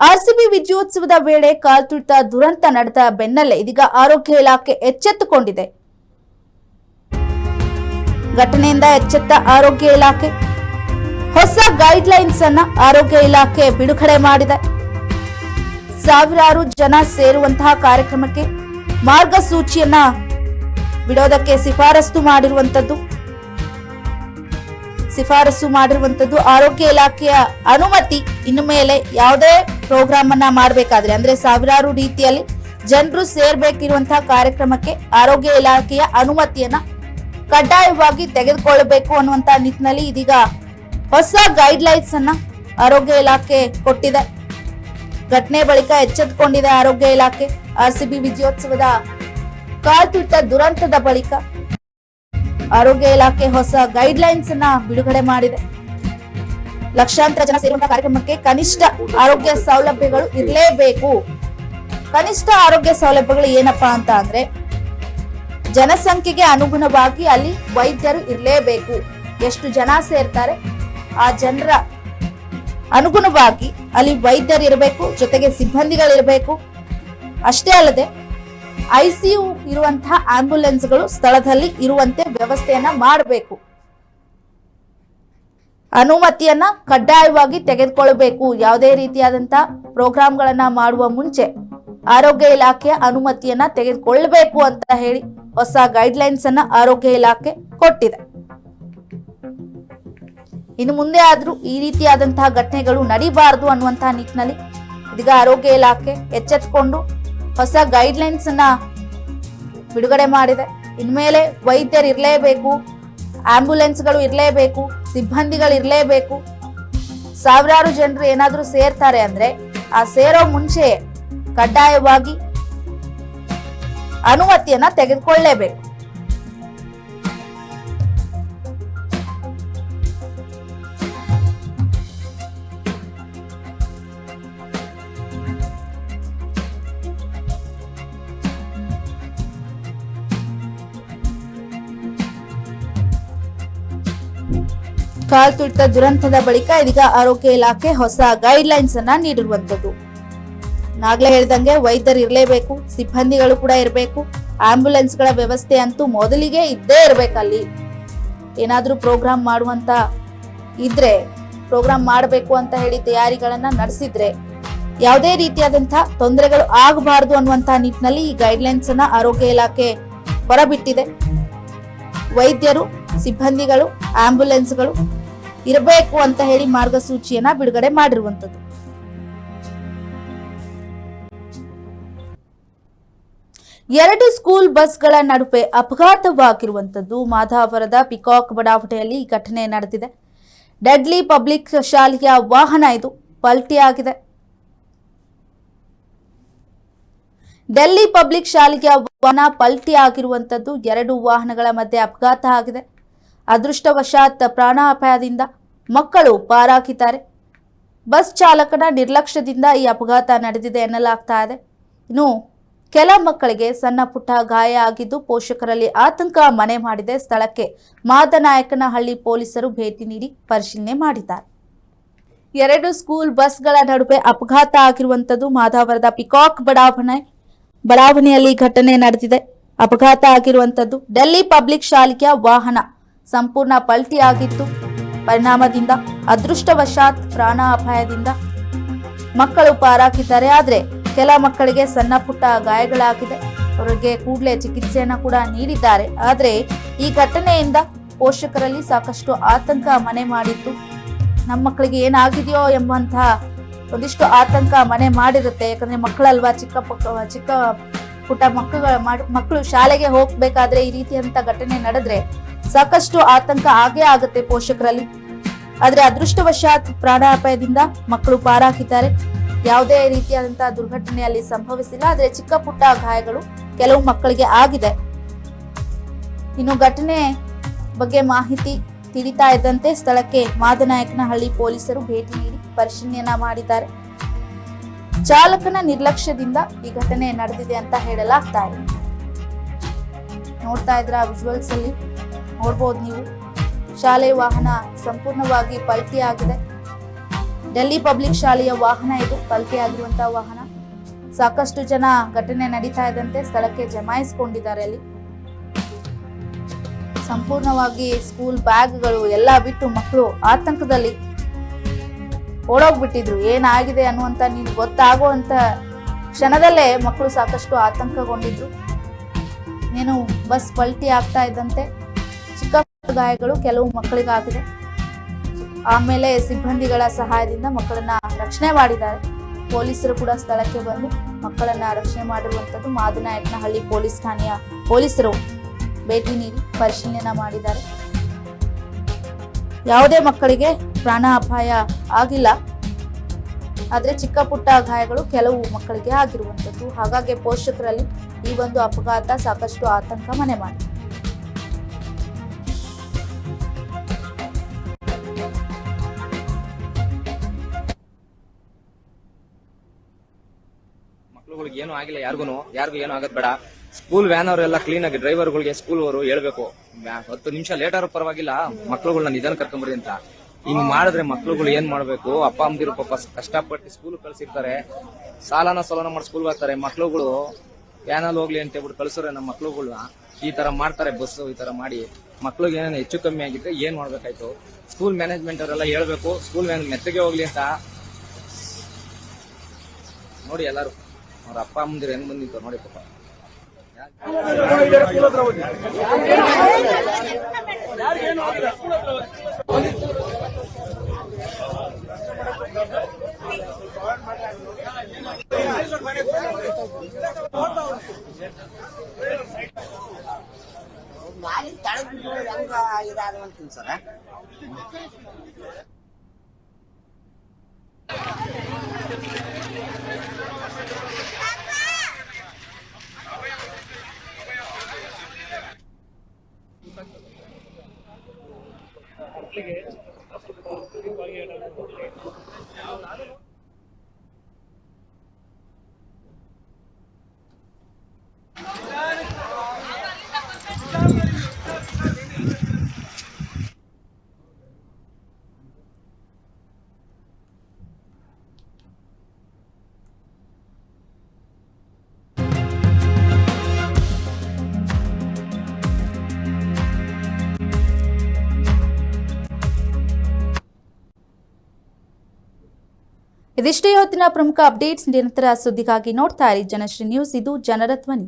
RCB ವಿಜಯೋತ್ಸವದ ವೇಳೆ ಕಾಲ್ತುಳಿತ ದುರಂತ ನಡೆದ ಬೆನ್ನಲ್ಲೇ ಇದೀಗ ಆರೋಗ್ಯ ಇಲಾಖೆ ಎಚ್ಚೆತ್ತುಕೊಂಡಿದೆ. ಘಟನೆಯಿಂದ ಎಚ್ಚೆತ್ತ ಆರೋಗ್ಯ ಇಲಾಖೆ. ಹೊಸ ಗೈಡ್ಲೈನ್ಸ್ ಅನ್ನ ಆರೋಗ್ಯ ಇಲಾಖೆ ಬಿಡುಗಡೆ ಮಾಡಿದೆ. ಸಾವಿರಾರು ಜನ ಸೇರುವಂತಹ ಕಾರ್ಯಕ್ರಮಕ್ಕೆ ಮಾರ್ಗಸೂಚಿಯನ್ನ ಬಿಡೋದಕ್ಕೆ ಶಿಫಾರಸ್ತು ಮಾಡಿರುವಂತದ್ದು. ಶಿಫಾರಸು ಮಾಡಿರುವಂತದ್ದು ಆರೋಗ್ಯ ಇಲಾಖೆಯ ಅನುಮತಿ. ಇನ್ನು ಮೇಲೆ ಯಾವುದೇ ಪ್ರೋಗ್ರಾಮ್ ಅನ್ನ ಮಾಡಬೇಕಾದ್ರೆ, ಅಂದ್ರೆ ಸಾವಿರಾರು ರೀತಿಯಲ್ಲಿ ಜನರು ಸೇರ್ಬೇಕಿರುವಂತಹ ಕಾರ್ಯಕ್ರಮಕ್ಕೆ ಆರೋಗ್ಯ ಇಲಾಖೆಯ ಅನುಮತಿಯನ್ನ ಕಡ್ಡಾಯವಾಗಿ ತೆಗೆದುಕೊಳ್ಳಬೇಕು ಅನ್ನುವಂತ ನಿಟ್ಟಿನಲ್ಲಿ ಇದೀಗ ಹೊಸ ಗೈಡ್ಲೈನ್ಸ್ ಅನ್ನ ಆರೋಗ್ಯ ಇಲಾಖೆ ಕೊಟ್ಟಿದೆ. ಘಟನೆ ಬಳಿಕ ಎಚ್ಚೆತ್ತುಕೊಂಡಿದೆ ಆರೋಗ್ಯ ಇಲಾಖೆ. ಆರ್ಸಿಬಿ ವಿಜಯೋತ್ಸವದ ಕಾಲ್ತುಳಿತ ದುರಂತದ ಬಳಿಕ ಆರೋಗ್ಯ ಇಲಾಖೆ ಹೊಸ ಗೈಡ್ಲೈನ್ಸ್ ಅನ್ನ ಬಿಡುಗಡೆ ಮಾಡಿದೆ. ಲಕ್ಷಾಂತರ ಜನ ಸೇರುವಂತಹ ಕಾರ್ಯಕ್ರಮಕ್ಕೆ ಕನಿಷ್ಠ ಆರೋಗ್ಯ ಸೌಲಭ್ಯಗಳು ಇರಲೇಬೇಕು. ಕನಿಷ್ಠ ಆರೋಗ್ಯ ಸೌಲಭ್ಯಗಳು ಏನಪ್ಪಾ ಅಂತ ಅಂದ್ರೆ, ಜನಸಂಖ್ಯೆಗೆ ಅನುಗುಣವಾಗಿ ಅಲ್ಲಿ ವೈದ್ಯರು ಇರಲೇಬೇಕು. ಎಷ್ಟು ಜನ ಸೇರ್ತಾರೆ, ಆ ಜನರ ಅನುಗುಣವಾಗಿ ಅಲ್ಲಿ ವೈದ್ಯರು ಇರಬೇಕು, ಜೊತೆಗೆ ಸಿಬ್ಬಂದಿಗಳಿರಬೇಕು. ಅಷ್ಟೇ ಅಲ್ಲದೆ ಐಸಿಯು ಇರುವಂತಹ ಆಂಬ್ಯುಲೆನ್ಸ್ಗಳು ಸ್ಥಳದಲ್ಲಿ ಇರುವಂತೆ ವ್ಯವಸ್ಥೆಯನ್ನ ಮಾಡಬೇಕು. ಅನುಮತಿಯನ್ನ ಕಡ್ಡಾಯವಾಗಿ ತೆಗೆದುಕೊಳ್ಳಬೇಕು. ಯಾವುದೇ ರೀತಿಯಾದಂತಹ ಪ್ರೋಗ್ರಾಂಗಳನ್ನ ಮಾಡುವ ಮುಂಚೆ ಆರೋಗ್ಯ ಇಲಾಖೆಯ ಅನುಮತಿಯನ್ನ ತೆಗೆದುಕೊಳ್ಳಬೇಕು ಅಂತ ಹೇಳಿ ಹೊಸ ಗೈಡ್ಲೈನ್ಸ್ ಅನ್ನ ಆರೋಗ್ಯ ಇಲಾಖೆ ಕೊಟ್ಟಿದೆ. ಇನ್ನು ಮುಂದೆ ಆದ್ರೂ ಈ ರೀತಿಯಾದಂತಹ ಘಟನೆಗಳು ನಡಿಬಾರದು ಅನ್ನುವಂತಹ ನಿಟ್ಟಿನಲ್ಲಿ ಇದೀಗ ಆರೋಗ್ಯ ಇಲಾಖೆ ಎಚ್ಚೆತ್ತುಕೊಂಡು ಹೊಸ ಗೈಡ್ಲೈನ್ಸ್ ಅನ್ನ ಬಿಡುಗಡೆ ಮಾಡಿದೆ. ಇನ್ಮೇಲೆ ವೈದ್ಯರು ಇರಲೇಬೇಕು ಆಂಬ್ಯುಲೆನ್ಸ್ಗಳು ಇರಲೇಬೇಕು, ಸಿಬ್ಬಂದಿಗಳು ಇರಲೇಬೇಕು. ಸಾವಿರಾರು ಜನರು ಏನಾದರೂ ಸೇರ್ತಾರೆ ಅಂದ್ರೆ ಆ ಸೇರೋ ಮುಂಚೆ ಕಡ್ಡಾಯವಾಗಿ ಅನುಮತಿಯನ್ನ ತೆಗೆದುಕೊಳ್ಳಲೇಬೇಕು ಕಾಲ್ತುಳಿತ ದುರಂತದ ಬಳಿಕ ಇದೀಗ ಆರೋಗ್ಯ ಇಲಾಖೆ ಹೊಸ ಗೈಡ್ಲೈನ್ಸ್ ಅನ್ನ ನೀಡಿರುವಂತದ್ದು ನಾಗ್ಲೇ ಹೇಳ್ದಂಗೆ ವೈದ್ಯರು ಇರಲೇಬೇಕು, ಸಿಬ್ಬಂದಿಗಳು ಕೂಡ ಇರಬೇಕು ಆಂಬ್ಯುಲೆನ್ಸ್ಗಳ ವ್ಯವಸ್ಥೆ ಅಂತೂ ಮೊದಲಿಗೆ ಇದ್ದೇ ಇರ್ಬೇಕಲ್ಲಿ. ಏನಾದ್ರೂ ಪ್ರೋಗ್ರಾಮ್ ಮಾಡುವಂತ ಇದ್ರೆ ಪ್ರೋಗ್ರಾಮ್ ಮಾಡಬೇಕು ಅಂತ ಹೇಳಿ ತಯಾರಿಗಳನ್ನ ನಡೆಸಿದ್ರೆ, ಯಾವುದೇ ರೀತಿಯಾದಂತಹ ತೊಂದರೆಗಳು ಆಗಬಾರದು ಅನ್ನುವಂತಹ ನಿಟ್ಟಿನಲ್ಲಿ ಈ ಗೈಡ್ಲೈನ್ಸ್ ಅನ್ನ ಆರೋಗ್ಯ ಇಲಾಖೆ ಹೊರಬಿಟ್ಟಿದೆ. ವೈದ್ಯರು, ಸಿಬ್ಬಂದಿಗಳು ಆಂಬ್ಯುಲೆನ್ಸ್ಗಳು ಇರಬೇಕು ಅಂತ ಹೇಳಿ ಮಾರ್ಗಸೂಚಿಯನ್ನ ಬಿಡುಗಡೆ ಮಾಡಿರುವಂತದ್ದು ಎರಡು ಸ್ಕೂಲ್ ಬಸ್ಗಳ ನಡುವೆ ಅಪಘಾತವಾಗಿರುವಂತದ್ದು ಮಾಧಾಪುರದ ಪಿಕಾಕ್ ಬಡಾವಣೆಯಲ್ಲಿ ಈ ಘಟನೆ ನಡೆದಿದೆ. ಡೆಡ್ಲಿ ಪಬ್ಲಿಕ್ ಶಾಲೆಯ ವಾಹನ ಇದು ಪಲ್ಟಿಯಾಗಿದೆ ಡೆಲ್ಲಿ ಪಬ್ಲಿಕ್ ಶಾಲೆಯ ವಾಹನ ಪಲ್ಟಿ ಆಗಿರುವಂತದ್ದು ಎರಡು ವಾಹನಗಳ ಮಧ್ಯೆ ಅಪಘಾತ ಆಗಿದೆ. ಅದೃಷ್ಟವಶಾತ್ ಪ್ರಾಣಾಪಾಯದಿಂದ ಮಕ್ಕಳು ಪಾರಾಕಿದ್ದಾರೆ ಬಸ್ ಚಾಲಕನ ನಿರ್ಲಕ್ಷ್ಯದಿಂದ ಈ ಅಪಘಾತ ನಡೆದಿದೆ ಎನ್ನಲಾಗ್ತಾ ಇದೆ. ಇನ್ನು ಕೆಲ ಮಕ್ಕಳಿಗೆ ಸಣ್ಣ ಪುಟ್ಟ ಗಾಯ ಆಗಿದ್ದು ಪೋಷಕರಲ್ಲಿ ಆತಂಕ ಮನೆ ಮಾಡಿದೆ. ಸ್ಥಳಕ್ಕೆ ಮಾದನಾಯಕನಹಳ್ಳಿ ಪೊಲೀಸರು ಭೇಟಿ ನೀಡಿ ಪರಿಶೀಲನೆ ಮಾಡಿದ್ದಾರೆ. ಎರಡು ಸ್ಕೂಲ್ ಬಸ್ಗಳ ನಡುವೆ ಅಪಘಾತ ಆಗಿರುವಂಥದ್ದು ಮಾದಾವರದ ಪಿಕಾಕ್ ಬಡಾವಣೆ, ಬಡಾವಣೆಯಲ್ಲಿ ಘಟನೆ ನಡೆದಿದೆ. ಅಪಘಾತ ಆಗಿರುವಂಥದ್ದು ಡೆಲ್ಲಿ ಪಬ್ಲಿಕ್ ಶಾಲೆಯ ವಾಹನ ಸಂಪೂರ್ಣ ಪಲ್ಟಿ ಆಗಿತ್ತು ಪರಿಣಾಮದಿಂದ, ಅದೃಷ್ಟವಶಾತ್ ಪ್ರಾಣ ಅಪಾಯದಿಂದ. ಮಕ್ಕಳು ಪಾರಾಗಿದ್ದಾರೆ ಆದರೆ ಕೆಲ ಮಕ್ಕಳಿಗೆ ಸಣ್ಣ ಪುಟ್ಟ ಗಾಯಗಳಾಗಿದೆ. ಅವರಿಗೆ ಕೂಡಲೇ ಚಿಕಿತ್ಸೆಯನ್ನು ಕೂಡ ನೀಡಿದ್ದಾರೆ. ಆದರೆ ಈ ಘಟನೆಯಿಂದ ಪೋಷಕರಲ್ಲಿ ಸಾಕಷ್ಟು ಆತಂಕ ಮನೆ ಮಾಡಿತ್ತು ನಮ್ಮ ಮಕ್ಕಳಿಗೆ ಏನಾಗಿದೆಯೋ ಎಂಬಂತಹ ಒಂದಿಷ್ಟು ಆತಂಕ ಮನೆ ಮಾಡಿರುತ್ತೆ. ಯಾಕಂದರೆ ಮಕ್ಕಳಲ್ವಾ, ಚಿಕ್ಕ ಪಕ್ಕ ಚಿಕ್ಕ ಪುಟ್ಟ ಮಕ್ಕಳ ಮಕ್ಕಳು ಶಾಲೆಗೆ ಹೋಗ್ಬೇಕಾದ್ರೆ ಈ ರೀತಿಯಂಥ ಘಟನೆ ನಡೆದ್ರೆ ಸಾಕಷ್ಟು ಆತಂಕ ಆಗೇ ಆಗುತ್ತೆ ಪೋಷಕರಲ್ಲಿ. ಆದ್ರೆ ಅದೃಷ್ಟವಶಾತ್ ಪ್ರಾಣಾಪಾಯದಿಂದ ಮಕ್ಕಳು ಪಾರಾಕಿದ್ದಾರೆ ಯಾವುದೇ ರೀತಿಯಾದಂತಹ ದುರ್ಘಟನೆಯಲ್ಲಿ ಸಂಭವಿಸಿಲ್ಲ. ಆದ್ರೆ ಚಿಕ್ಕ ಪುಟ್ಟ ಗಾಯಗಳು ಕೆಲವು ಮಕ್ಕಳಿಗೆ ಆಗಿದೆ. ಇನ್ನು ಘಟನೆ ಬಗ್ಗೆ ಮಾಹಿತಿ ತಿಳಿತಾ ಇದ್ದಂತೆ ಸ್ಥಳಕ್ಕೆ ಮಾದನಾಯಕನಹಳ್ಳಿ ಪೊಲೀಸರು ಭೇಟಿ ನೀಡಿ ಪರಿಶೀಲನೆಯನ್ನ ಮಾಡಿದ್ದಾರೆ. ಚಾಲಕನ ನಿರ್ಲಕ್ಷ್ಯದಿಂದ ಈ ಘಟನೆ ನಡೆದಿದೆ ಅಂತ ಹೇಳಲಾಗ್ತಾ ಇದೆ. ನೋಡ್ತಾ ಇದ್ರ ವಿಜುವಲ್ಸ್ ಅಲ್ಲಿ? ನೋಡ್ಬೋದು ನೀವು. ಶಾಲೆ ವಾಹನ ಸಂಪೂರ್ಣವಾಗಿ ಪಲ್ಟಿ ಆಗಿದೆ. ಡೆಲ್ಲಿ ಪಬ್ಲಿಕ್ ಶಾಲೆಯ ವಾಹನ ಇದು ಪಲ್ಟಿಯಾಗಿರುವಂತಹ ವಾಹನ. ಸಾಕಷ್ಟು ಜನ ಘಟನೆ ನಡೀತಾ ಇದ್ದಂತೆ ಸ್ಥಳಕ್ಕೆ ಜಮಾಯಿಸಿಕೊಂಡಿದ್ದಾರೆ ಅಲ್ಲಿ. ಸಂಪೂರ್ಣವಾಗಿ ಸ್ಕೂಲ್ ಬ್ಯಾಗ್ಗಳು ಎಲ್ಲ ಬಿಟ್ಟು ಮಕ್ಕಳು ಆತಂಕದಲ್ಲಿ ಓಡೋಗ್ಬಿಟ್ಟಿದ್ರು. ಏನಾಗಿದೆ ಅನ್ನುವಂತ ನೀನು ಗೊತ್ತಾಗುವಂತ ಕ್ಷಣದಲ್ಲೇ ಮಕ್ಕಳು ಸಾಕಷ್ಟು ಆತಂಕಗೊಂಡಿದ್ರು. ನೀನು ಬಸ್ ಪಲ್ಟಿ ಆಗ್ತಾ ಇದ್ದಂತೆ. ಚಿಕ್ಕ ಗಾಯಗಳು ಕೆಲವು ಮಕ್ಕಳಿಗಾಗಿದೆ. ಆಮೇಲೆ ಸಿಬ್ಬಂದಿಗಳ ಸಹಾಯದಿಂದ ಮಕ್ಕಳನ್ನ ರಕ್ಷಣೆ ಮಾಡಿದ್ದಾರೆ. ಪೊಲೀಸರು ಕೂಡ ಸ್ಥಳಕ್ಕೆ ಬಂದು ಮಕ್ಕಳನ್ನ ರಕ್ಷಣೆ ಮಾಡಿರುವಂತದ್ದು ಮಾದನಾಯಕನಹಳ್ಳಿ ಪೊಲೀಸ್ ಠಾಣೆಯ ಪೊಲೀಸರು. ಭೇಟಿ ನೀಡಿ ಪರಿಶೀಲನೆ ಮಾಡಿದ್ದಾರೆ. ಯಾವುದೇ ಮಕ್ಕಳಿಗೆ ಪ್ರಾಣ ಅಪಾಯ ಆಗಿಲ್ಲ. ಆದ್ರೆ ಚಿಕ್ಕ ಪುಟ್ಟ ಗಾಯಗಳು ಕೆಲವು ಮಕ್ಕಳಿಗೆ ಆಗಿರುವಂತದ್ದು. ಹಾಗಾಗಿ ಪೋಷಕರಲ್ಲಿ ಈ ಒಂದು ಅಪಘಾತ ಸಾಕಷ್ಟು ಆತಂಕ ಮನೆ ಮಾಡಿದೆ. ಏನು ಆಗಿಲ್ಲ ಯಾರಿಗೂ ಯಾರಿಗೂ ಏನು ಆಗದ್ ಬೇಡ. ಸ್ಕೂಲ್ ವ್ಯಾನ್ ಅವರೆಲ್ಲ ಕ್ಲೀನ್ ಆಗಿ ಡ್ರೈವರ್ಗಳಿಗೆ ಸ್ಕೂಲ್ ಅವರು ಹೇಳ್ಬೇಕು. ಹತ್ತು ನಿಮಿಷ ಲೇಟ್ ಆದ್ರೂ ಪರವಾಗಿಲ್ಲ. ಮಕ್ಳುಗಳನ್ನ ನಿಧಾನ ಕರ್ಕೊಂಬರಿ ಅಂತ. ಹಿಂಗ್ ಮಾಡಿದ್ರೆ ಮಕ್ಳುಗಳು ಏನ್ ಮಾಡ್ಬೇಕು? ಅಪ್ಪ, ಅಮ್ಮದಿರು ಪಾಪ ಕಷ್ಟಪಟ್ಟು ಸ್ಕೂಲ್ ಕಳ್ಸಿರ್ತಾರೆ. ಸಾಲನ ಸೋಲನ ಮಾಡಿ ಸ್ಕೂಲ್ ಬರ್ತಾರೆ ಮಕ್ಳುಗಳು ವ್ಯಾನಲ್ಲಿ ಹೋಗ್ಲಿ ಅಂತ ಹೇಳ್ಬಿಟ್ಟು ಕಳ್ಸೋರೆ ನಮ್ಮ ಮಕ್ಳುಗಳನ್ನ ಈ ತರ ಮಾಡ್ತಾರೆ ಬಸ್ ಈ ತರ ಮಾಡಿ. ಮಕ್ಳಿಗೆ ಏನೇನು ಹೆಚ್ಚು ಕಮ್ಮಿ ಆಗಿದ್ರೆ ಏನ್ ಮಾಡ್ಬೇಕಾಯ್ತು? ಸ್ಕೂಲ್ ಮ್ಯಾನೇಜ್ಮೆಂಟ್ ಅವರೆಲ್ಲ ಹೇಳ್ಬೇಕು. ಸ್ಕೂಲ್ ವ್ಯಾನ್ ಮೆತ್ತಗೆ ಹೋಗ್ಲಿ ಅಂತ. ನೋಡಿ ಎಲ್ಲಾರು. ಅವ್ರ ಅಪ್ಪ ಅಮ್ಮಂದಿರು ಹೆಂಗ್ ಬಂದಿತ್ತು ನೋಡಿ ಪಾಪ. ಬಿದ್ದು ಹೆಂಗ ಇದಾದ ಅಂತೀನಿ applicants ಇದಿಷ್ಟೇ ಹೊತ್ತಿನ ಪ್ರಮುಖ ಅಪ್ಡೇಟ್ಸ್ ನಿರಂತರ ಸುದ್ದಿಗಾಗಿ ನೋಡ್ತಾ ಇರಿ ಜನಶ್ರೀ ನ್ಯೂಸ್. ಇದು ಜನರ ಧ್ವನಿ.